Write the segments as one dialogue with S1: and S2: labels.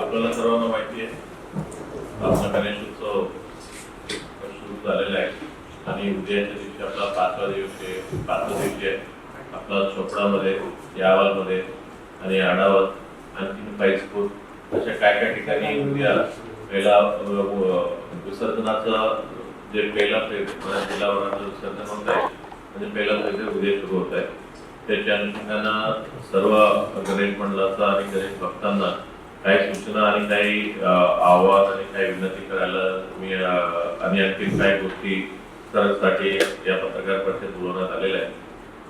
S1: आपल्याला सर्वांना माहिती आहे. आपला गणेश उत्सव सुरू झालेला आहे. आणि उद्याच्या दिवशी आपला पाचवा दिवस आहे. पाचवा दिवशी आहे आपला चोपडामध्ये यावालमध्ये आणि आडावत आणखी पाईसपूर अशा काय काय ठिकाणी उद्या पहिला अ, विसर्जनाचं जे पहिला फेज म्हणजे जिल्हावराचं विसर्जन होत आहे. म्हणजे पहिला फेज उद्या सुरू होत आहे. त्याच्या अनुषंगानं सर्व गणेश मंडळाचा आणि गणेश भक्तांना काही सूचना आणि काही आवाज आव्हान आणि काही विनंती करायला मी आणि आणखी काही गोष्टी साठी या पत्रकार परिषदेत बोलवण्यात आलेल्या आहेत.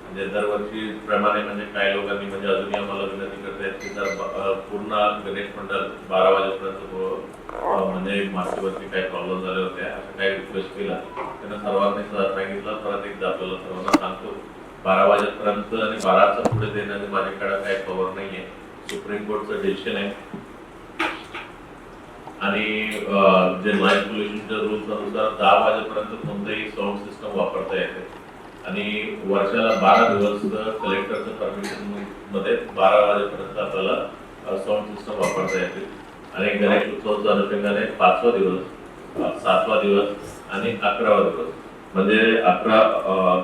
S1: म्हणजे दरवर्षी प्रमाणे म्हणजे काही लोकांनी म्हणजे अजूनही आम्हाला विनंती करतायत की जर पूर्ण गणेश मंडळ बारा वाजेपर्यंत म्हणजे काही प्रॉब्लेम झाले होते असं काही रिक्वेस्ट केला त्यांना सर्वांनी स- सांगितलं परत एकदा आपल्याला सर्वांना सांगतो बारा वाजेपर्यंत आणि बाराचं पुढे देण्याने माझ्याकडे काही नाही आहे सुप्रीम कोर्टचं डिसिशन आहे. आणि जे नॉईज पोल्युशनच्या रूल्स अनुसार दहा वाजेपर्यंत कोणतंही साऊंड सिस्टम वापरता येते. आणि वर्षाला बारा दिवस कलेक्टरचं परमिशनमध्ये बारा वाजेपर्यंत आपल्याला साऊंड सिस्टम वापरता येते. आणि गणेश उत्सवाच्या अनुषंगाने पाचवा दिवस सातवा दिवस आणि अकरावा दिवस. म्हणजे अकरा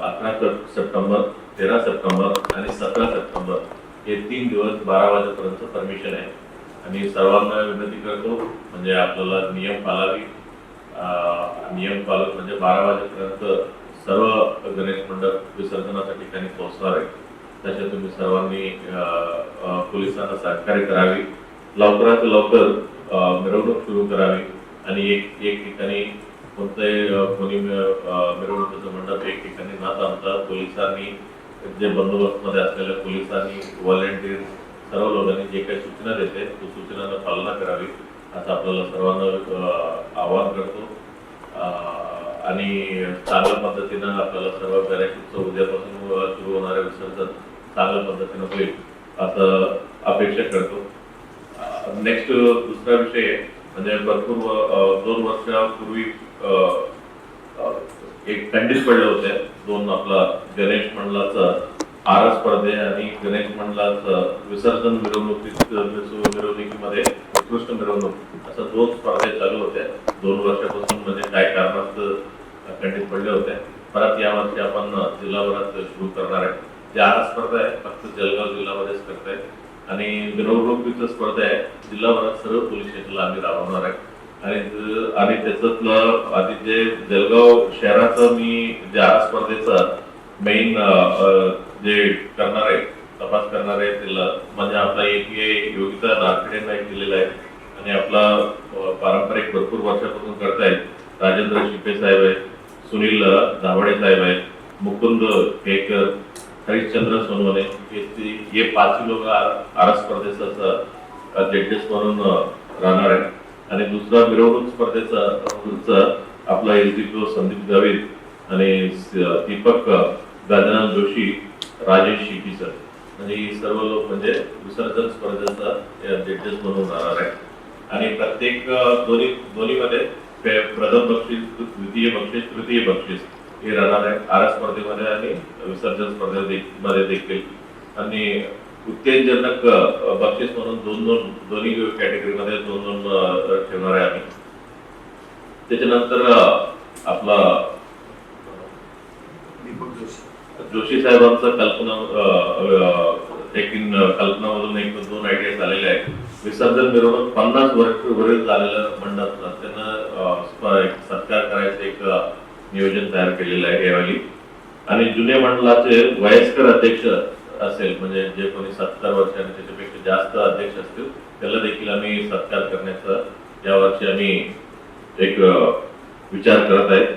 S1: अकरा सप्टेंबर तेरा सप्टेंबर आणि सतरा सप्टेंबर हे तीन दिवस बारा वाजेपर्यंत परमिशन आहे. आणि सर्वांना विनंती करतो म्हणजे आपल्याला नियम पाळावी. नियम पालन म्हणजे बारा वाजेपर्यंत सर्व गणेश मंडळ विसर्जनाच्या ठिकाणी पोहोचणार आहे. तसे तुम्ही सर्वांनी पोलिसांना सहकार्य करावी. लवकरात लवकर मिरवणूक सुरू करावी आणि एक एक ठिकाणी कोणत्याही कोणी मिरवणुकीचं मंडप एक ठिकाणी न थांबता पोलिसांनी जे बंदोबस्तमध्ये असलेल्या पोलिसांनी व्हॉलेंटियर सर्व लोकांनी जे काही सूचना देते तो सूचनांना पालना करावी असं आपल्याला सर्वांना आवाहन करतो. आणि चांगल्या पद्धतीनं आपल्याला सर्व गणेश उत्सव उद्यापासून सुरू होणारे विसर्जन चांगल्या पद्धतीनं होईल असं अपेक्षा करतो. नेक्स्ट दुसरा विषय म्हणजे भरपूर दोन वर्षापूर्वी एक खंडित पडले होते दोन आपला गणेश मंडळाचा आर स्पर्धे आणि गणेश मंडळाचं विसर्जन मिरवणुकीत मिरवणुकीमध्ये उत्कृष्ट मिरवणूक असं दोन स्पर्धा चालू होत्या. दोन वर्षापासून म्हणजे काय कारणात खंडित पडले होते परत या वर्षी आपण जिल्हाभरात सुरू करणार आहे. जे आर स्पर्धा आहे फक्त जळगाव जिल्ह्यामध्येच आहे आणि मिरवणुकीचं स्पर्धा आहे. जिल्हाभरात सर्व पोलीस स्टेशनला आम्ही राबवणार आहे. आणि आणि त्याच्यातलं आधी जे जळगाव शहराचं मी ज्या आर स्पर्धेचं मेन जे करणार आहे तपास करणार आहे त्याला म्हणजे आपला एपीआय योगिता नागखेडे नाही दिलेला आहे. आणि आपला पारंपरिक भरपूर वर्षापासून करतायत राजेंद्र शिपे साहेब आहे सुनील धावडे साहेब आहेत मुकुंद केकर हरिश्चंद्र सोनवणे हे ती- हे पाचही लोक आर स्पर्धेचा जजेस म्हणून राहणार आहे आणि दुसरा मिरवणूक स्पर्धेचा चा आपला L G P Sandeep Gavit आणि दीपक गजानन जोशी राजेश शिपी सर आणि ही सर्व लोक म्हणजे विसर्जन स्पर्धेचा जजेस म्हणून राहणार आहे आणि प्रत्येक दोन्ही दोन्हीमध्ये प्रथम बक्षीस द्वितीय बक्षीस तृतीय बक्षीस हे राहणार आहे आर स्पर्धेमध्ये आणि विसर्जन स्पर्धेमध्ये देखील. आणि उत्तेजनक बक्षीस म्हणून दोन दोन दोन्ही कॅटेगरीमध्ये दोन दोन ठेवणार आहे आम्ही. त्याच्यानंतर आपला जोशी. साहेबांचं कल्पना एक कल्पनामधून एक दोन आयडियाज आलेले आहेत. विसर्जन मिरवणूक पन्नास वर्ष वरील झालेलं मंडळ त्यांना एक सत्कार करायचं एक नियोजन तयार केलेलं आहे यावेळी. आणि जुन्या मंडळाचे वयस्कर अध्यक्ष असेल म्हणजे जे कोणी सत्तर वर्ष त्याच्यापेक्षा जास्त अध्यक्ष असतील त्याला देखील आम्ही सत्कार करण्याचा यावर्षी आम्ही एक विचार करत आहेत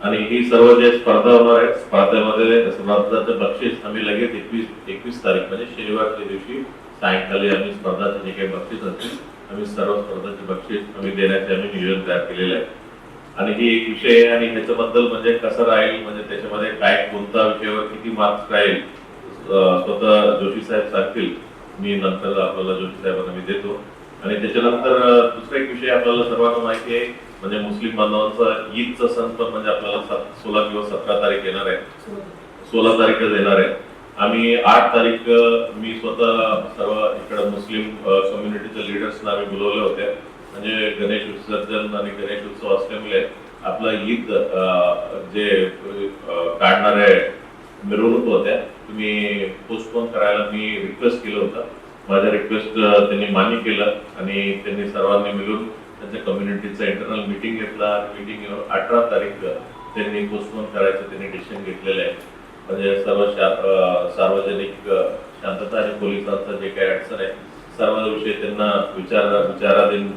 S1: आणि ही सर्व जे स्पर्धा होणार आहे स्पर्धेमध्ये स्पर्धाचं बक्षीस आम्ही लगेच एकवीस एकवीस तारीख म्हणजे शनिवारच्या दिवशी सायंकाळी आम्ही स्पर्धाचे जे काही बक्षीस असतील आम्ही सर्व स्पर्धाचे बक्षीस आम्ही देण्याचे आम्ही नियोजन तयार केलेलं आहे. आणि ही एक विषय आहे आणि ह्याच्याबद्दल म्हणजे कसं राहील म्हणजे त्याच्यामध्ये काय कोणता विषयावर किती मार्क्स राहील स्वतः जोशी साहेब सांगतील मी नंतर आपल्याला जोशी साहेबांना मी देतो. आणि त्याच्यानंतर दुसरा एक विषय आपल्याला सर्वांना माहिती आहे म्हणजे मुस्लिम बांधवांचा ईदचा सण पण म्हणजे आपल्याला सोळा किंवा सतरा तारीख येणार आहे. सोळा तारीखच येणार आहे. आम्ही आठ तारीख मी स्वतः सर्व इकडं मुस्लिम कम्युनिटीच्या लिडर्सना आम्ही बोलवले होते म्हणजे गणेश विसर्जन आणि गणेश उत्सव असल्यामुळे आपला ईद जे काढणारे मिरवणूक होत्या. तुम्ही पोस्टपोन करायला मी रिक्वेस्ट केलं होतं. माझ्या रिक्वेस्ट त्यांनी मान्य केलं आणि त्यांनी सर्वांनी मिळून त्यांच्या कम्युनिटीचा इंटरनल मिटिंग घेतला. आणि मिटिंग अठरा तारीख त्यांनी पोस्टपोन करायचं त्यांनी डिसिजन घेतलेलं आहे. म्हणजे सर्व शा सार्वजनिक शांतता आणि पोलिसांचा जे काही अडचण आहे सर्व विषय त्यांना विचार विचाराधीन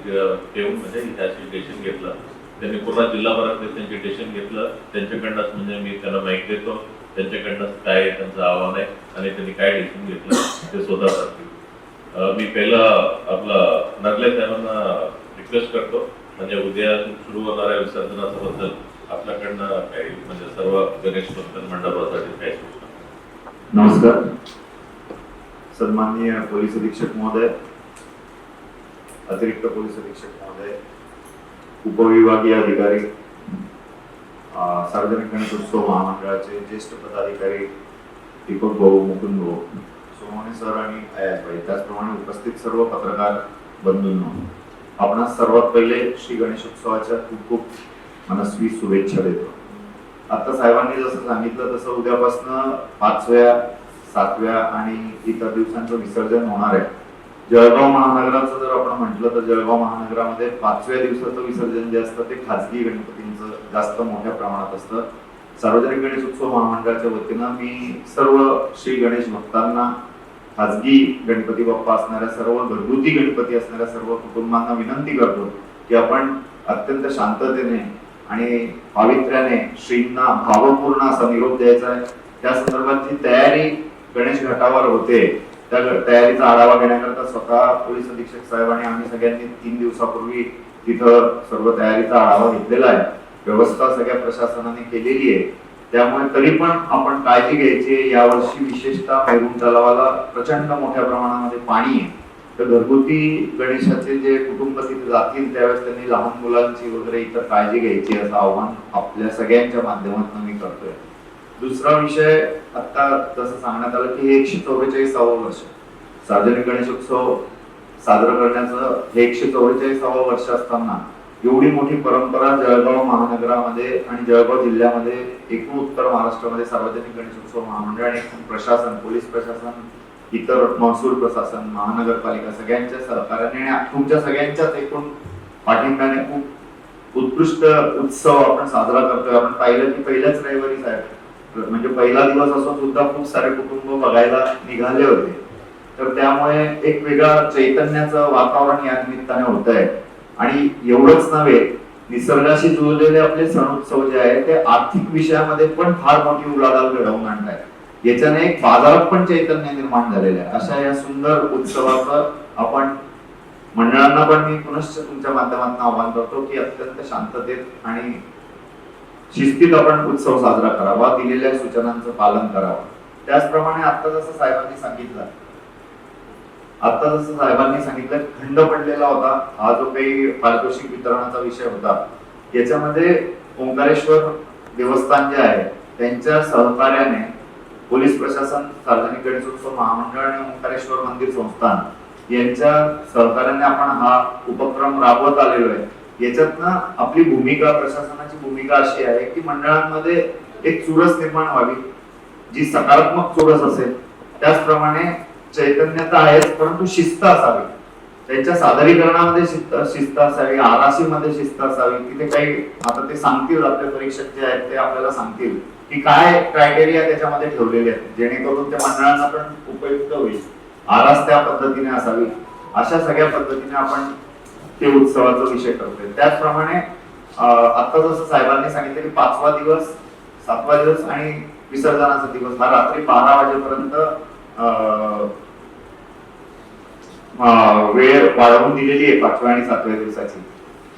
S1: ठेवून म्हणजे ह्याची डिसिजन घेतलं. त्यांनी पूर्ण जिल्हाभरात त्यांचे डिसिजन घेतलं. त्यांच्याकडनंच म्हणजे मी त्यांना माहिती देतो. त्यांच्याकडनं काय त्यांचं आव्हान आहे आणि त्यांनी काय डिसिजन घेतलं ते स्वतः सांगतील. मी पहिलं आपला नगले साहेबांना रिक्वेस्ट करतो. म्हणजे उद्या सुरू होणाऱ्या विसर्जनाबद्दल आपल्याकडनं काही म्हणजे सर्व गणेश भक्त मंडपासाठी काही सूचना.
S2: नमस्कार. सन्माननीय पोलीस अधीक्षक महोदय अतिरिक्त पोलीस अधीक्षक महोदय उपविभागीय अधिकारी सार्वजनिक गणेशोत्सव महामंडळाचे ज्येष्ठ पदाधिकारी दीपक भाऊ मुकुंद भाऊ सोमोने सर आणि अयाजभाई त्याचप्रमाणे उपस्थित सर्व पत्रकार बंधूंनो आपण सर्वात पहिले श्री गणेशोत्सवाच्या खूप खूप मनस्वी शुभेच्छा देतो. आता साहेबांनी जसं सांगितलं तसं उद्यापासनं पाचव्या सातव्या आणि इतर दिवसांचं विसर्जन होणार आहे. जळगाव महानगराचं जर आपण म्हटलं तर जळगाव महानगरामध्ये पाचव्या दिवसाचं विसर्जन जे असतं ते खाजगी गणपतींचं जास्त मोठ्या प्रमाणात असतं. सार्वजनिक गणेश उत्सव महामंडळाच्या वतीनं मी सर्व श्री गणेश भक्तांना खाजगी गणपती बाप्पा असणाऱ्या सर्व घरगुती गणपती असणाऱ्या सर्व कुटुंबांना विनंती करतो की आपण अत्यंत शांततेने आणि पावित्र्याने श्रींना भावपूर्ण असा निरोप द्यायचा आहे. त्या संदर्भात जी तयारी गणेश घाटावर होते त्या ग- तयारीचा आढावा घेण्याकरता स्वतः पोलीस अधीक्षक साहेब आणि आम्ही सगळ्यांनी तीन दिवसापूर्वी तिथं सर्व तयारीचा आढावा घेतलेला आहे. व्यवस्था सगळ्या प्रशासनाने केलेली आहे. त्यामुळे तरी पण आपण काळजी घ्यायची या यावर्षी विशेषतः मैरून तलावाला प्रचंड मोठ्या प्रमाणामध्ये पाणी आहे. तर घरगुती गणेशाचे जे कुटुंब तिथे जातील त्यावेळेस त्यांनी लहान मुलांची वगैरे इतर काळजी घ्यायची असं आव्हान आपल्या सगळ्यांच्या माध्यमातून मी करतोय. दुसरा विषय आता जसं सांगण्यात आलं की हे एकशे चौवेचाळीसावं वर्ष. सार्वजनिक गणेशोत्सव साजरं करण्याचं हे एकशे चौवेचाळीसावं वर्ष असताना एवढी मोठी परंपरा जळगाव महानगरामध्ये आणि जळगाव जिल्ह्यामध्ये एकूण उत्तर महाराष्ट्रामध्ये सार्वजनिक गणेशोत्सव महामंडळ आणि प्रशासन पोलीस प्रशासन इतर महसूल प्रशासन महानगरपालिका सगळ्यांच्या सहकार्याने आणि तुमच्या सगळ्यांच्याच एकूण पाठिंब्याने खूप उत्कृष्ट उत्सव आपण साजरा करतोय. आपण पाहिलं की पहिल्याच रविवारी साहेब म्हणजे पहिला दिवस असून सुद्धा खूप सारे कुटुंब बघायला निघाले होते. तर त्यामुळे एक वेगळा चैतन्याचं वातावरण या निमित्ताने होत आहे आणि एवढंच नव्हे निसर्गाशी जुळलेले आपले सण उत्सव जे आहे ते आर्थिक विषयामध्ये पण फार मोठी उलाढाल घडवून आणत याच्याने एक बाजारात पण चैतन्य निर्माण झालेलं आहे. अशा या सुंदर उत्सवाचं आपण मंडळांना पण मी पुनश्च तुमच्या माध्यमातून आवाहन करतो की अत्यंत शांततेत आणि शिस्तीत आपण उत्सव साजरा करावा दिलेल्या सूचनांचं पालन करावं. त्याचप्रमाणे आता जसं साहेबांनी सांगितलं आता जसं साहेबांनी सांगितलं खंड पडलेला होता हा जो काही पारितोषिक वितरणाचा विषय होता याच्यामध्ये ओंकारेश्वर देवस्थान जे आहे त्यांच्या सहकार्याने पोलीस प्रशासन सार्वजनिक गणेशोत्सव महामंडळ आणि ओंकारेश्वर मंदिर संस्थान यांच्या सहकार्याने आपण हा उपक्रम राबवत आलेलो आहे. याच्यातनं आपली भूमिका प्रशासनाची भूमिका अशी आहे की मंडळांमध्ये एक चुरस निर्माण व्हावी जी सकारात्मक चुरस असेल त्याचप्रमाणे चैतन्य तर आहेच परंतु शिस्त असावी. त्यांच्या सादरीकरणामध्ये शिस्त शिस्त असावी आराशीमध्ये शिस्त असावी. तिथे काही आता ते सांगतील आपले परीक्षक जे आहेत ते आपल्याला सांगतील की काय क्रायटेरिया त्याच्यामध्ये ठेवलेले आहेत. जेणेकरून त्या मंडळांना पण उपयुक्त होईल. आरास त्या पद्धतीने असावी. अशा सगळ्या पद्धतीने आपण ते उत्सवाचा विषय करतोय. त्याचप्रमाणे आता जसं साहेबांनी सांगितलं की पाचवा दिवस सातवा दिवस आणि विसर्जनाचा दिवस. हा रात्री बारा वाजेपर्यंत वेळ वाढवून दिलेली आहे पाचव्या आणि सातव्या दिवसाची.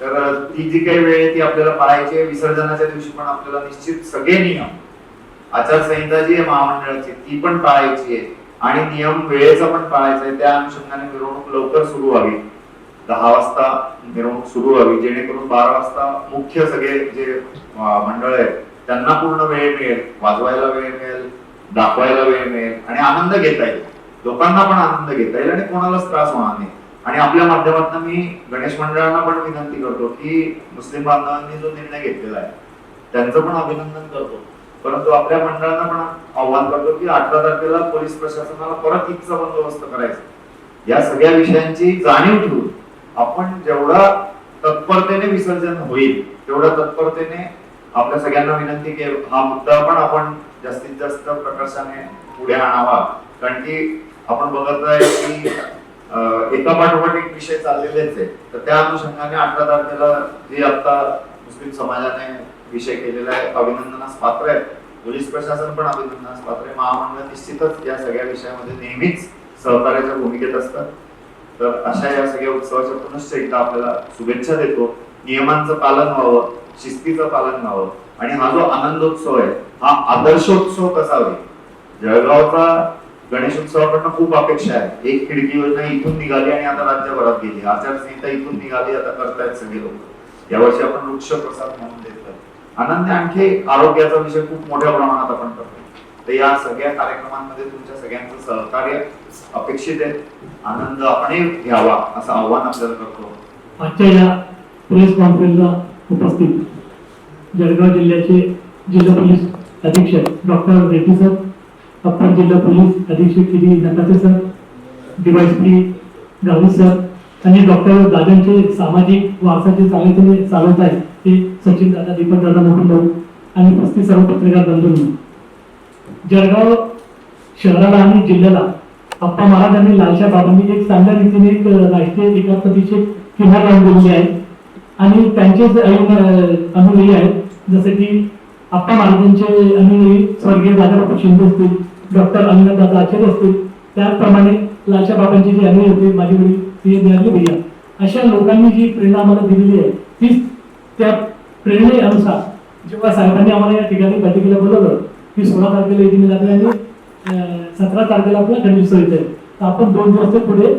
S2: तर ती जी काही वेळ आहे ती आपल्याला पाळायची आहे विसर्जनाच्या दिवशी पण आपल्याला निश्चित सगळे नियम आचारसंहिता जी आहे महामंडळाची ती पण पाळायची आहे. आणि नियम वेळेचा पण पाळायचा आहे त्या अनुषंगाने मिरवणूक लवकर सुरू व्हावी. दहा वाजता मिरवणूक सुरू व्हावी जेणेकरून बारा वाजता मुख्य सगळे जे मंडळ आहेत त्यांना पूर्ण वेळ मिळेल वाजवायला वेळ मिळेल. दाखवायला वेळ मिळेल आणि आनंद घेता येईल. लोकांना पण आनंद घेता येईल आणि कोणालाच त्रास होणार नाही. आणि आपल्या माध्यमातून मी गणेश मंडळांना पण विनंती करतो की मुस्लिम बांधवांनी जो निर्णय घेतलेला आहे त्यांचं पण अभिनंदन करतो. परंतु आपल्या मंडळांना पण आव्हान करतो की अठरा तारखेला पोलीस प्रशासनाला परत ईदचा बंदोबस्त करायचा. या सगळ्या विषयांची जाणीव ठेवून आपण जेवढा तत्परतेने विसर्जन होईल तेवढ्या तत्परतेने आपल्या सगळ्यांना विनंती की हा मुद्दा पण आपण जास्तीत जास्त प्रकर्षाने पुढे आणावा. कारण की आपण बघत आहे की एका पाठोपाठ एक विषय चाललेलेच आहे. तर त्या अनुषंगाने अठरा तारखेला जे आता मुस्लिम समाजाने विषय केलेला आहे अभिनंदनास पात्र आहे. पोलीस प्रशासन पण अभिनंदनास पात्र आहे. महामंडळ निश्चितच या सगळ्या विषयामध्ये नेहमीच सहकार्याच्या भूमिकेत असतात तर अशा या सगळ्या उत्सवाच्या पुनश्च एकदा आपल्याला शुभेच्छा देतो. नियमांचं पालन व्हावं शिस्तीचं पालन व्हावं. आणि हा जो आनंदोत्सव आहे हा आदर्शोत्सव कसा होईल? जळगावचा गणेशोत्सवाकडनं खूप अपेक्षा आहे. एक खिडकी योजना इथून निघाली आणि आता राज्यभरात गेली. आचारसंहिता इथून निघाली आता करतायत सगळे लोक. यावर्षी आपण वृक्ष प्रसाद म्हणून देतोय. आनंद आणखी आरोग्याचा विषय खूप मोठ्या प्रमाणात आपण करतोय. तर या सगळ्या कार्यक्रमांमध्ये तुमच्या सगळ्यांचं सहकार्य अपेक्षित आहे. आनंद आपणही घ्यावा असं आव्हान आपल्याला करतो.
S3: प्रेस कॉन्फरन्सला उपस्थित. जळगाव जिल्ह्याचे जिल्हा पोलीस अधीक्षक डॉक्टर रेड्डी सर अप्पर जिल्हा पोलीस अधीक्षक श्री नकाते सर डीवायसी गावी सर आणि डॉक्टर दादांचे सामाजिक वारसाचे चालवते चालवत आहेत ते सचिन दादा दीपक दादा मोठे आणि पस्तीस सर्व पत्रकार बंधूंनो. जळगाव शहराला आणि जिल्ह्याला अप्पा महाराजांनी लालशा बाबांनी एक चांगल्या रीतीने एक राष्ट्रीय एकात्मतेची किनार लावून दिलेली आहे. आणि त्यांचेच अनुयायी आहेत जसे की आप्पा महाराजांचे अनुयायी स्वर्गीय दादाबापू शिंदे असतील डॉक्टर अनिलदादा आचार्य असतील त्याचप्रमाणे लालच्या बाबांची जी अनुयायी होते माझी मुली ती निराले भैया. अशा लोकांनी जी प्रेरणा आम्हाला दिलेली आहे तीच त्या प्रेरणेनुसार जेव्हा साहेबांनी आम्हाला या ठिकाणी बैठकीला बोलवलं की सोळा तारखेला येथे लागले आणि सतरा तारखेला आपला गणेशोत्सव येत आहे तर आपण दोन दिवस पुढे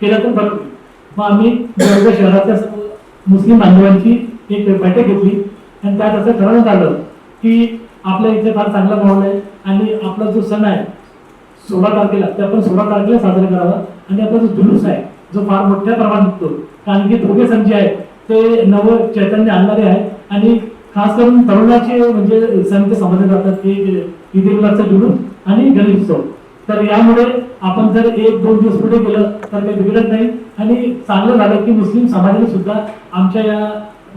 S3: केलं तर बरं मग आम्ही शहराच्या शहरातल्या मुस्लिम बांधवांची एक बैठक घेतली. आणि त्यात असं ठरवण्यात आलं की आपल्या इथे फार चांगला माहोल आहे आणि आपला जो सण आहे सोळा तारखेला ते आपण सोळा तारखेला साजरा करावा. आणि आपला जो जुलूस आहे जो फार मोठ्या प्रमाणात होतो. कारण की दोघे सण जे आहेत ते नव चैतन्य आणणारे आहेत. आणि खास करून तरुणाचे म्हणजे सण ते समजले जातात की ईद उलाचा जुलूस आणि गणेशोत्सव तर यामुळे आपण जर एक दोन दिवस पुढे गेलं तर काही बिघडत नाही. आणि चांगलं झालं की मुस्लिम समाजाने सुद्धा आमच्या या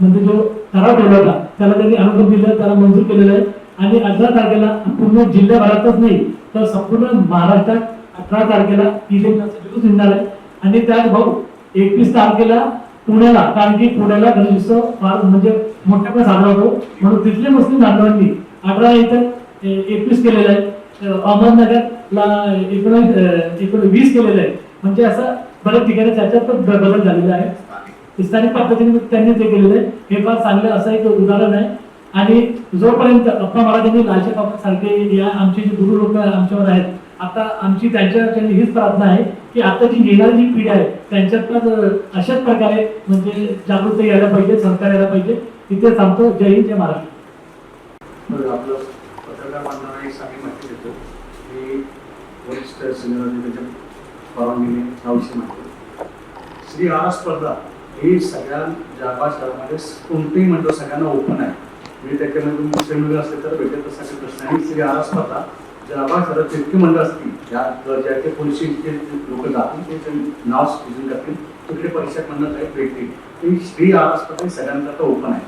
S3: म्हणजे जो ठराव ठेवला होता त्याला त्यांनी अनुभव दिलं त्याला मंजूर केलेलं आहे. आणि अठरा तारखेला पूर्ण जिल्ह्याभरातच नाही तर संपूर्ण महाराष्ट्रात अठरा तारखेला जुलूस निघणार आहे. आणि त्यात भाऊ एकवीस तारखेला पुण्याला कारण की पुण्याला गणेशोत्सव फार म्हणजे मोठ्या साजरा होतो. म्हणून तिथले मुस्लिम बांधवांनी अठरा इथं एकवीस केलेलं आहे. अहमदनगर अहमदनगरला एकोणीस एकोण- वीस केलेलं आहे. म्हणजे असं बऱ्याच ठिकाणी त्याच्यात पण बदल झालेला आहे. स्थानिक पद्धतीने त्यांनी ते केलेलं आहे हे फार चांगलं असं एक उदाहरण आहे. आणि जोपर्यंत अप्पा महाराजांनी लालचे बाबा सारखे या आमचे जे गुरु लोक आमच्यावर आहेत आता आमची त्यांच्या त्यांनी हीच प्रार्थना आहे की आता जी येणारी जी पिढी आहे त्यांच्यात पण अशाच प्रकारे म्हणजे जागृत यायला पाहिजे संस्कार यायला पाहिजे. तिथे सांगतो जय हिंद जय महाराष्ट्र
S4: तर आपलं पत्रकार बांधवांना एक चांगली माहिती देतो की वरिष्ठ सिनियर अधिकाऱ्याच्या परवानगीने नावची माहिती श्री आरा स्पर्धा ही सगळ्या जागा शहरामध्ये कोणतेही मंडळ सगळ्यांना ओपन आहे. म्हणजे त्याच्यामध्ये मुस्लिम मंडळ असले तर भेटत असायचे प्रश्न आणि श्री आरा स्पर्धा जागा शहरात जितकी मंडळ असतील ज्या ज्या ते लोक जातील ते नाव सूचन करतील. तिकडे परीक्षा मंडळ काही भेटतील. ही श्री आरा स्पर्धा ही सगळ्यांकरता ओपन आहे.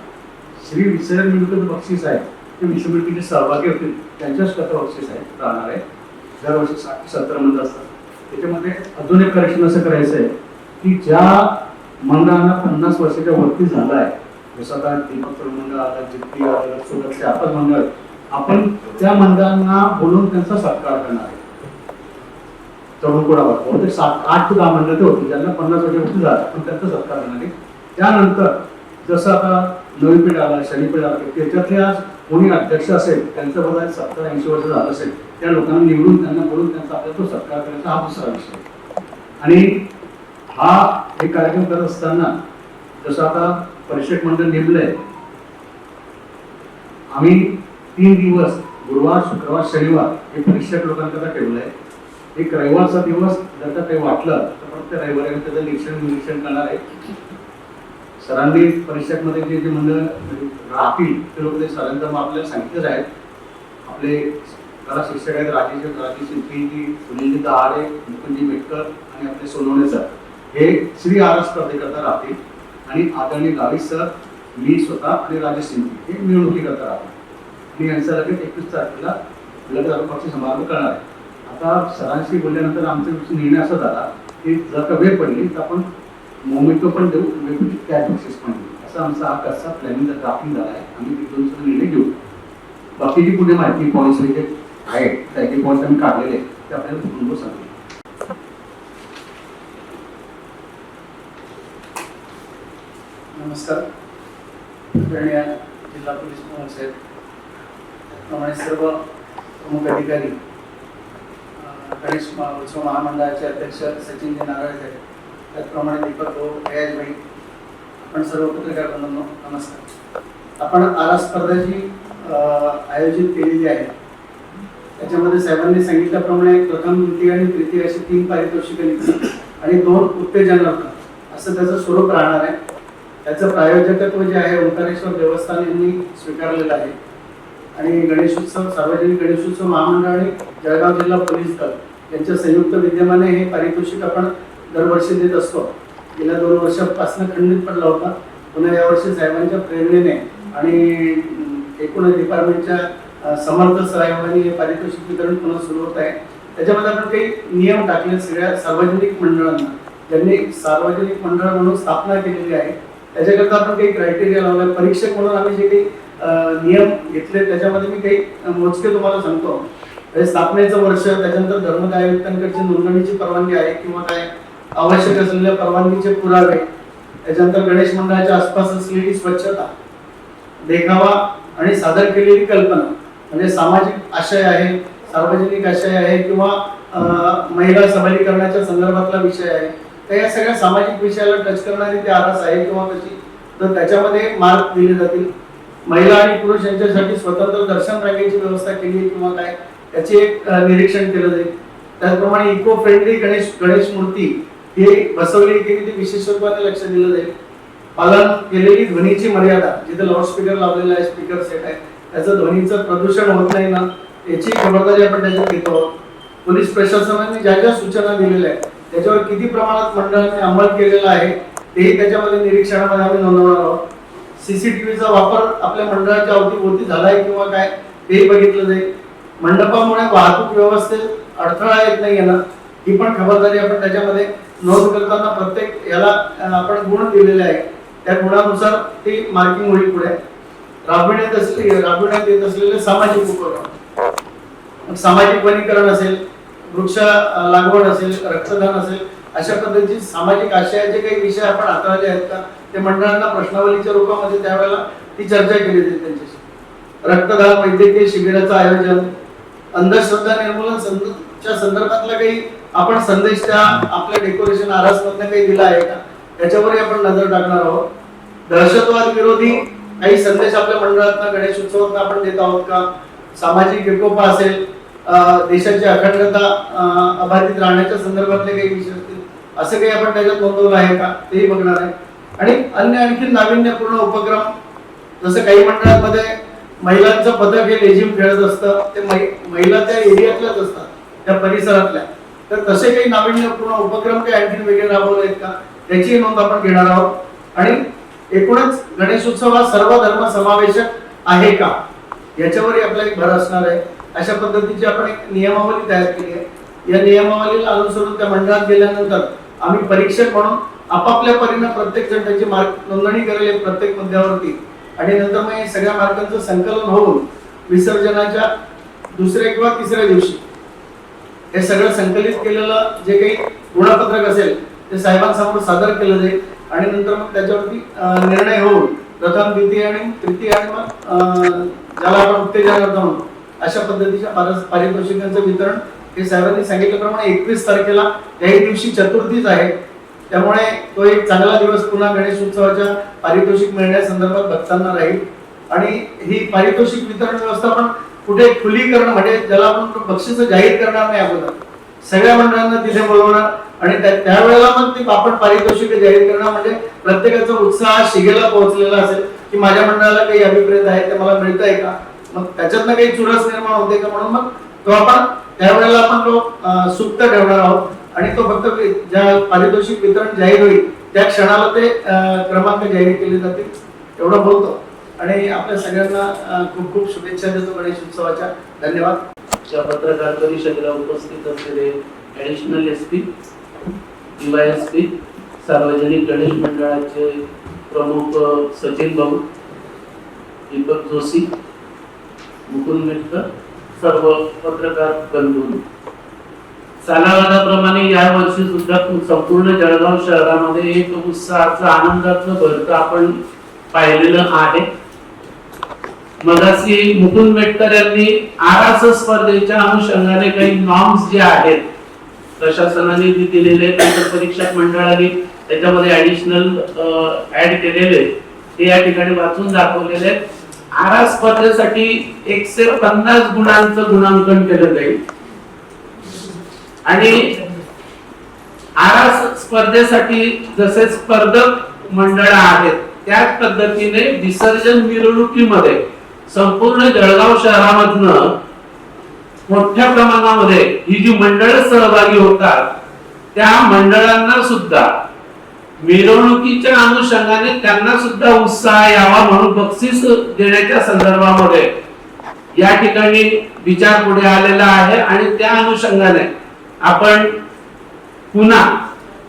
S4: श्री विसर्जन मिळकत बक्षीस आहे. ते विषमिळकीचे सहभागी होतील त्यांच्याच कथा बक्षीस आहे राहणार आहे. दरवर्षी साठ सत्तर मंडळ असतात. त्याच्यामध्ये अजून एक करेक्शन असं करायचं आहे की ज्या मंडळांना पन्नास वर्षाच्या वरती झाला आहे जसं आता दीपक मंडळ आलं जितकी आलं सोबतचे आपण मंडळ आपण त्या मंडळांना बोलून त्यांचा सत्कार करणार आहे. तरुण कुडावर बहुतेक सात आठ ते दहा मंडळ ते होते ज्यांना पन्नास वर्षावरती झालं पण त्यांचा सत्कार करणार आहे. त्यानंतर जसं आता नवी पिढ आला शनी पिढ आला त्याच्यातल्या कोणी अध्यक्ष असेल त्यांचं बघा सत्तर ऐंशी वर्ष झालं असेल त्या लोकांना निवडून त्यांना बोलून त्यांचा आपला तो सत्कार करायचा हा दुसरा विषय. आणि हा हे कार्यक्रम करत असताना जसं आता परिषद मंडळ नेमलंय आम्ही तीन दिवस गुरुवार शुक्रवार शनिवार हे परीक्षक लोकांकरता ठेवलं आहे एक रविवारचा दिवस जर का काही वाटलं तर फक्त रविवारी त्याचं निरीक्षण निरीक्षण करणार आहे. सरांनी परीक्षकमध्ये जे जे मंडळ म्हणजे राहतील ते लोक ते सरांचं मग आपल्याला सांगितलंच आहे आपले कला शिक्षक आहेत राजेश राजेश शिंपीजी सुनीलजी दहाडे मुकुंदजी मेटकर आणि आपले सोनवणे सर. हे श्री आर स्पर्धेकरता राहतील. आणि आदरणीय गावी सर मी स्वतः आणि राजेश शिंपी हे मिळवणुकीकरता राहतील. आणि यांचा लगेच एकवीस तारखेला लगेच पक्ष समारंभ करणार आहे. आता सरांशी बोलल्यानंतर आमचा निर्णय असा झाला की जर का वेळ पडली तर आपण मोमेंटो पण देऊ वेगवेगळी कॅश बक्षीस पण देऊ. असा आमचा हा कसा प्लॅनिंग ड्राफ्टिंग झाला आहे आम्ही तिथून सगळं निर्णय घेऊ. बाकीची पुढे माहिती पॉईंट्स वगैरे आहेत काही पॉईंट्स आम्ही काढलेले ते आपल्याला कुटुंब सांगू
S5: नमस्कार. आदरणीय जिल्हा पोलीस महोत्सव त्याचप्रमाणे सर्व प्रमुख अधिकारी गणेश महोत्सव महामंडळाचे अध्यक्ष सचिनजी नारायण साहेब त्याचप्रमाणे दीपक भाऊ भाई आपण सर्व पत्रकार बंधूंनो नमस्कार. आपण आरा स्पर्धा जी आयोजित केलेली आहे. त्याच्यामध्ये साहेबांनी सांगितल्याप्रमाणे प्रथम द्वितीय आणि तृतीय अशी तीन पारितोषिक आणि दोन उत्तेजनार्थ असं त्याचं स्वरूप राहणार आहे. त्याचं प्रायोजकत्व जे आहे ओंकारेश्वर देवस्थान यांनी स्वीकारलेलं आहे. आणि गणेशोत्सव सार्वजनिक गणेशोत्सव महामंडळ आणि जळगाव जिल्हा पोलीस दल यांच्या संयुक्त विद्यमाने हे पारितोषिक आपण दरवर्षी देत असतो. गेल्या दोन वर्षापासून खंडित पडला होता. पुन्हा यावर्षी साहेबांच्या प्रेरणेने आणि एकूण डिपार्टमेंटच्या समर्थ साहेबांनी हे पारितोषिक वितरण पुन्हा सुरू होत आहे. त्याच्यामध्ये आपण काही नियम टाकले सगळ्या सार्वजनिक मंडळांना. ज्यांनी सार्वजनिक मंडळ म्हणून स्थापना केलेली आहे. त्याच्याकरता आपण काही क्रायटेरिया लावलाय. परीक्षक म्हणून आम्ही जे काही नियम घेतले त्याच्यामध्ये मी काही मोजके तुम्हाला सांगतो. स्थापनेचं वर्ष त्याच्यानंतर धर्मकायुक्तांकडची नोंदणीची परवानगी आहे किंवा काय? आवश्यक असलेल्या परवानगीचे पुरावे. त्याच्यानंतर गणेश मंडळाच्या आसपास असलेली स्वच्छता देखावा आणि सादर केलेली कल्पना म्हणजे सामाजिक आशय आहे सार्वजनिक आशय आहे किंवा महिला सबलीकरणाच्या संदर्भातला विषय आहे. तर या सगळ्या सामाजिक विषयाला टच करणारी ते आरास आहे किंवा कशी? तर त्याच्यामध्ये मार्क दिले जातील. महिला आणि पुरुष यांच्यासाठी स्वतंत्र दर्शन रांगेची व्यवस्था केली आहे किंवा काय? त्याचे एक निरीक्षण केलं जाईल. त्याचप्रमाणे इको फ्रेंडली गणेश गणेश मूर्ती हे बसवली गेली ते विशेष स्वरूपाने लक्ष दिलं जाईल. पालन केलेली ध्वनीची मर्यादा जिथे लाऊडस्पीकर लावलेला आहे स्पीकर सेट आहे त्याचं ध्वनीचं प्रदूषण होत नाही ना याची खबरदारी आपण त्याच्यात घेतो. आहोत. पोलीस प्रशासनाने ज्या ज्या सूचना दिलेल्या आहेत त्याच्यावर किती प्रमाणात मंडळाने अंमल केलेला आहे तेही त्याच्यामध्ये निरीक्षणामध्ये आम्ही नोंदवणार आहोत. सीसीटीव्हीचा वापर आपल्या मंडळाच्या अवतीभोवती झालाय किंवा काय तेही बघितलं जाईल. मंडपामुळे वाहतूक व्यवस्थेत अडथळा येत नाही ना ही पण खबरदारी आपण त्याच्यामध्ये नोंद करताना प्रत्येक याला आपण गुण दिलेले आहे त्या गुणानुसार ती मार्किंग होईल पुढे. राबविण्यात असले राबविण्यात येत असलेले सामाजिक उपक्रम सामाजिक वनीकरण असेल वृक्ष लागवड असेल रक्तदान असेल अशा पद्धतीचे सामाजिक आशयाचे काही विषय आपण हाताळले आहेत का ते मंडळांना प्रश्नावलीच्या रूपामध्ये त्यावेळेला ती चर्चा केली जाते त्यांच्याशी. रक्तदान वैद्यकीय शिबिराचं आयोजन अंधश्रद्धा निर्मूलन संद- च्या संदर्भातला काही आपण संदेश त्या आपल्या डेकोरेशन आरास मधनं काही दिला आहे का? त्याच्यावरही आपण नजर टाकणार आहोत. दहशतवाद विरोधी काही संदेश आपल्या मंडळात गणेश उत्सवात आपण देत आहोत का? सामाजिक एकोपा असेल देशाची अखंडता अबाधित राहण्याच्या संदर्भातले काही विषय असतील असं काही आपण त्याच्यात नोंदवलं आहे का? तेही बघणार आहे. आणि अन्य आणखी नाविन्यपूर्ण उपक्रम जसं काही मंडळांमध्ये महिलांचं पदक हे लेझिम खेळत असतं ते महिला त्या एरियातल्याच असतात त्या परिसरातल्या. तर तसे काही नाविन्यपूर्ण उपक्रम काही आणखी वेगळे राबवले आहेत का? त्याची नोंद आपण घेणार आहोत. आणि एकूणच गणेशोत्सव हा सर्व धर्म समावेशक आहे का? याच्यावरही आपला एक भर असणार आहे. अशा पद्धतीची आपण एक नियमावली तयार केली आहे. या नियमावलीला अनुसरून त्या मंडळात गेल्यानंतर आम्ही परीक्षक म्हणून आपापल्या परीनं प्रत्येक जण त्याची मार्क नोंदणी करेल प्रत्येक मुद्द्यावरती. आणि नंतर मग सगळ्या मार्गांचं संकलन होऊन विसर्जनाच्या दुसऱ्या किंवा तिसऱ्या दिवशी हे सगळं संकलित केलेलं जे काही गुणपत्रक असेल ते साहेबांसमोर सादर केलं जाईल. आणि नंतर मग त्याच्यावरती निर्णय होऊन प्रथम द्वितीय आणि तृतीय आणि मग अं, ज्याला आपण उत्तेजनार्थ म्हणतो अशा पद्धतीच्या पारस- पारितोषिकांचं वितरण हे साहेबांनी सांगितल्याप्रमाणे एकवीस तारखेला याही दिवशी चतुर्थीच आहे. त्यामुळे तो एक चांगला दिवस पुन्हा गणेश उत्सवाच्या पारितोषिक मिळण्यासंदर्भात भक्तांना राहील. आणि ही पारितोषिक वितरण व्यवस्था पण कुठे खुली करणं म्हणजे ज्याला आपण बक्षीस जाहीर करणार नाही अगोदर. सगळ्या मंडळांना तिथे बोलवणार आणि त्यावेळेला मग ते आपण पारितोषिक जाहीर करणं म्हणजे प्रत्येकाचा उत्साह शिगेला पोहोचलेला असेल की माझ्या मंडळाला काही अभिप्रेत आहे ते मला मिळत आहे का? मग त्याच्यातनं काही चुरस निर्माण होते का म्हणून मग तो आपण त्यावेळेला आपण तो सुप्त ठेवणार आहोत. आणि तो फक्त ज्या पारितोषिक वितरण जाहीर होईल त्या क्षणाला ते क्रमांक जाहीर केले जातील एवढं बोलतो. आणि आपल्या सगळ्यांना खूप खूप शुभेच्छा देतो गणेश उत्सवाच्या. धन्यवाद.
S6: पत्रकार परिषदेला उपस्थित असलेले additional S P Y S P सार्वजनिक गणेश मंडळाचे प्रमुख सचिन भाऊ दीपक जोशी मुकुंद मेटकर सर्व पत्रकार बंधू. सालावादाप्रमाणे या वर्षी सुद्धा संपूर्ण जळगाव शहरामध्ये एक उत्साहाच आनंदाचं भरत आपण पाहिलेलं आहे मगाशी मुकुंद मेटकर यांनी आरास स्पर्धेच्या अनुषंगाने काही नॉर्म्स जे आहेत प्रशासनाने जे दिलेले परीक्षक मंडळाने त्याच्यामध्ये ऍडिशनल ऍड केलेले ते या ठिकाणी वाचून दाखवलेले आहेत. आरा स्पर्धेसाठी एकशे पन्नास गुणांचं गुणांकन केलं जाईल आणि आरास स्पर्धेसाठी जसे स्पर्धक मंडळ आहेत त्याच पद्धतीने विसर्जन मिरवणुकीमध्ये संपूर्ण जळगाव शहरामधनं मोठ्या प्रमाणामध्ये ही जी मंडळ सहभागी होतात त्या मंडळांना सुद्धा मिरवणुकीच्या अनुषंगाने त्यांना सुद्धा उत्साह यावा म्हणून बक्षीस देण्याच्या संदर्भामध्ये या ठिकाणी विचार पुढे आलेला आहे आणि त्या अनुषंगाने आपण पुन्हा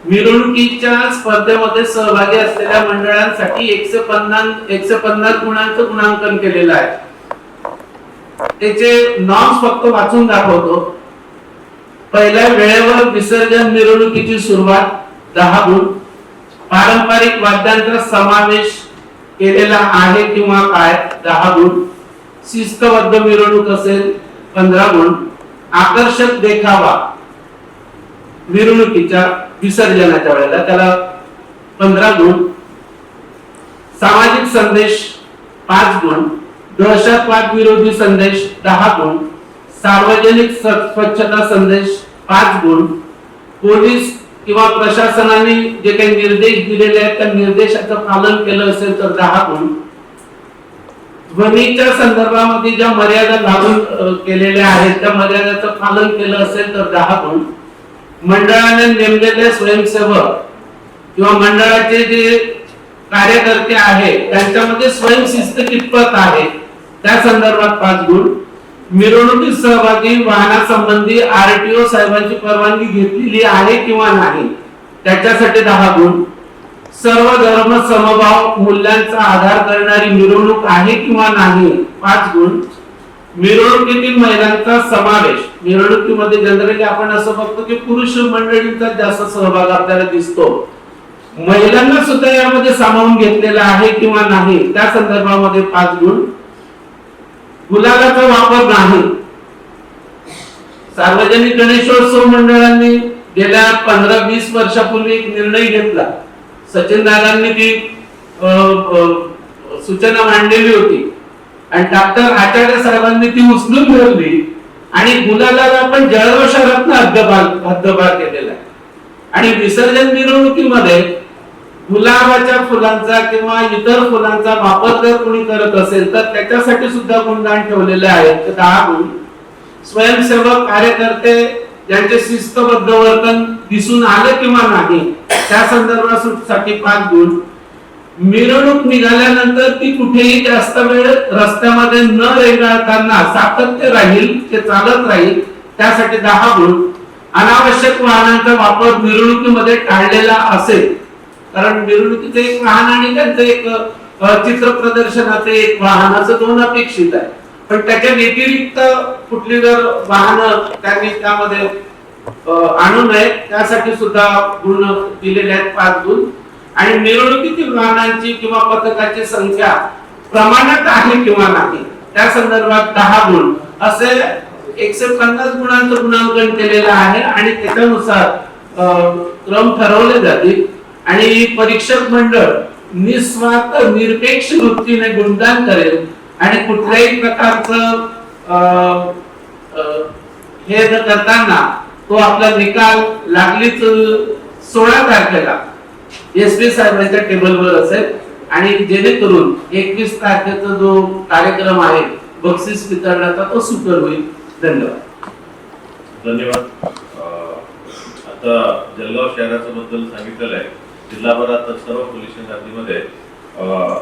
S6: मिरवणुकीच्या स्पर्धेमध्ये सहभागी असलेल्या मंडळांसाठी एकशे पन्नास एकशे पन्नास गुणांचं गुणांकन केलेलं आहे. त्याचे नॉर्म्स फक्त वाचून दाखवतो. पहिल्या वेळेवर विसर्जन मिरवणुकीची सुरुवात दहा गुण. पारंपरिक वाद्यांचा समावेश केलेला आहे किंवा काय? दहा गुण. शिस्तबद्ध मिरवणूक असेल पंधरा गुण. आकर्षक देखावा. मिरवणुकीच्या विसर्जनाच्या वेळेला त्याला पंधरा गुण सामाजिक संदेश पाच गुण दहशतवाद विरोधी संदेश दहा गुण सार्वजनिक स्वच्छता संदेश पाच गुण पोलीस किंवा प्रशासनाने जे काही निर्देश दिलेले आहेत त्या निर्देशाचं पालन केलं असेल तर दहा गुण. ध्वनीच्या संदर्भामध्ये ज्या मर्यादा लागून केलेल्या आहेत त्या मर्यादाचं पालन केलं असेल तर दहा गुण. मंडळाने नेमलेले स्वयंसेवक किंवा मंडळाचे जे कार्यकर्ते आहेत त्यांच्यामध्ये स्वयंशिस्त कितपत आहे? त्या संदर्भात पाच गुण. मिरवणुकीत सहभागी वाहनासंबंधी आरटीओ साहेबांची परवानगी घेतलेली आहे किंवा नाही? त्याच्यासाठी दहा गुण. सर्व धर्म समभाव मूल्यांचा आधार करणारी मिरवणूक आहे किंवा नाही? पाच गुण. मिरवणुकीतील महिलांचा समावेश मिरवणुकीमध्ये जनरली आपण असं बघतो की पुरुष मंडळींचा जास्त सहभाग आपल्याला दिसतो. महिलांना सुद्धा यामध्ये सामावून घेतलेला आहे किंवा नाही त्या संदर्भामध्ये पाच गुण गुलालाचा वापर नाही. सार्वजनिक गणेशोत्सव मंडळांनी गेल्या पंधरा वीस वर्षापूर्वी एक निर्णय घेतला. सचिन दादांनी ती सूचना मांडलेली होती. आणि डॉक्टर आचार्य साहेबांनी ती उचलून धरली आणि गुलालाला पण जळगाव शहरात हद्दपार केलेला आहे. आणि विसर्जन मिरवणुकीमध्ये गुलाबाच्या फुलांचा किंवा इतर फुलांचा वापर जर कोणी करत असेल तर त्याच्यासाठी सुद्धा गुणगान ठेवलेले आहेत तर दहा गुण स्वयंसेवक कार्यकर्ते यांचे शिस्तबद्ध वर्तन दिसून आलं किंवा नाही त्या संदर्भासाठी पाच गुण मिरवणूक निघाल्यानंतर ती कुठेही जास्त वेळ रस्त्यामध्ये न रेंगाळताना सातत्य राहील ते चालत राहील त्यासाठी दहा गुण. अनावश्यक वाहनांचा वापर मिरवणुकीमध्ये टाळलेला असेल. कारण मिरवणुकीचं एक वाहन आणि त्यांचं एक चित्र प्रदर्शनाचं एक वाहनाचं दोन अपेक्षित आहे. पण त्याच्या व्यतिरिक्त कुठली जर वाहन त्यांनी त्यामध्ये आणू नये त्यासाठी सुद्धा गुण दिलेले आहेत पाच गुण. आणि मिरवणुकीतील वाहनांची किंवा पथकाची संख्या प्रमाणात आहे किंवा नाही त्या संदर्भात दहा गुण. असे एकशे पन्नास गुणांचं गुणांकन केलेलं आहे आणि त्याच्यानुसार क्रम ठरवले जातील. आणि परीक्षक मंडळ निस्वार्थ निरपेक्ष वृत्तीने गुणदान करेल आणि कुठल्याही प्रकारचं अं, हे न करताना तो आपला निकाल लागलीच सोळा तारखेला एस पी साहेबांच्या टेबलवर असेल. आणि जेणेकरून एकवीस तारखेचा जो कार्यक्रम आहे बक्षीस वितरणाचा तो सुकर होईल. धन्यवाद.
S1: धन्यवाद. आता जळगाव शहराच्या बद्दल सांगितलेलं आहे. जिल्हाभरात सर्व पोलीस हद्दीमध्ये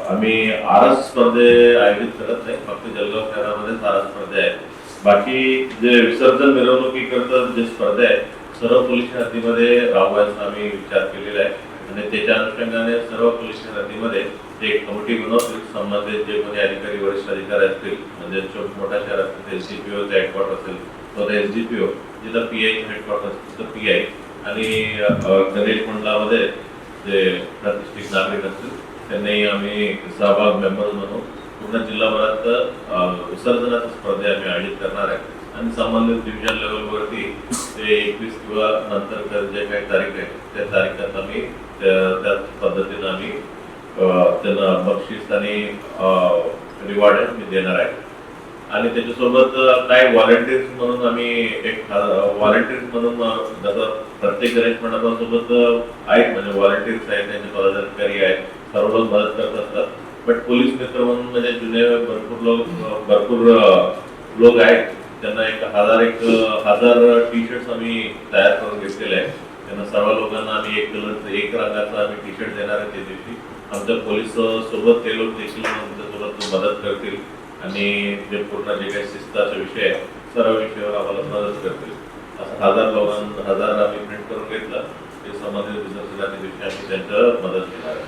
S1: आम्ही आरस स्पर्धे आयोजित करत नाही. फक्त जळगाव शहरामध्येच आरस स्पर्धे आहेत. बाकी जे विसर्जन मिरवणुकीकरता जे स्पर्धा आहे सर्व पोलीस हद्दीमध्ये राबवायचा आम्ही विचार केलेला आहे. आणि त्याच्या अनुषंगाने सर्व पोलीस हद्दीमध्ये एक कमिटी बनवतील संबंधित जे कोणी अधिकारी वरिष्ठ अधिकारी असतील म्हणजे छोट मोठ्या शहर असतील एस डी पी ओचा हेडक्वार्टर असेल तर एस डी पी ओ जिथं पी आय हेडक्वार्टर असतील तिथं पी आय आणि गणेश मंडळामध्ये जे प्रतिष्ठित नागरिक असतील त्यांनाही आम्ही सहभाग मेंबर म्हणून पूर्ण जिल्हाभरात विसर्जनाच्या स्पर्धा आम्ही आयोजित करणार आहे. आणि संबंधित डिव्हिजन लेवलवरती ते एकवीस किंवा नंतर जे काही तारीख आहे त्या तारीखात आम्ही त्याच पद्धतीनं आम्ही त्यांना बक्षीस आणि रिवॉर्ड मी देणार आहे. आणि त्याच्यासोबत काही व्हॉलेंटियर्स म्हणून आम्ही एक व्हॉलेंटियर्स म्हणून जसं प्रत्येक गणेश मंडपासोबत आहेत म्हणजे व्हॉलेंटियर्स आहेत त्यांचे पदाधिकारी आहेत सर्वच मदत करत असतात. बट पोलीस मित्र म्हणून म्हणजे जुने भरपूर लोक भरपूर लोक आहेत. त्यांना एक हजार एक हजार टी शर्ट्स आम्ही तयार करून घेतलेले आहे त्यांना सर्व लोकांना आम्ही एक कलर एक रंगाचा आम्ही टी शर्ट देणार आहे त्या दिवशी. आमच्या पोलीस सोबत ते लोक देखील आमच्यासोबत मदत करतील. आणि जे पूर्ण जे काही शिस्ताचा विषय आहे सर्व विषयावर आम्हाला मदत करतील. असं हजार लोकांना हजार आम्ही प्रिंट करून घेतलं. ते संबंधित विसर्जनाच्या दिवशी आम्ही त्यांचं मदत घेणार आहे.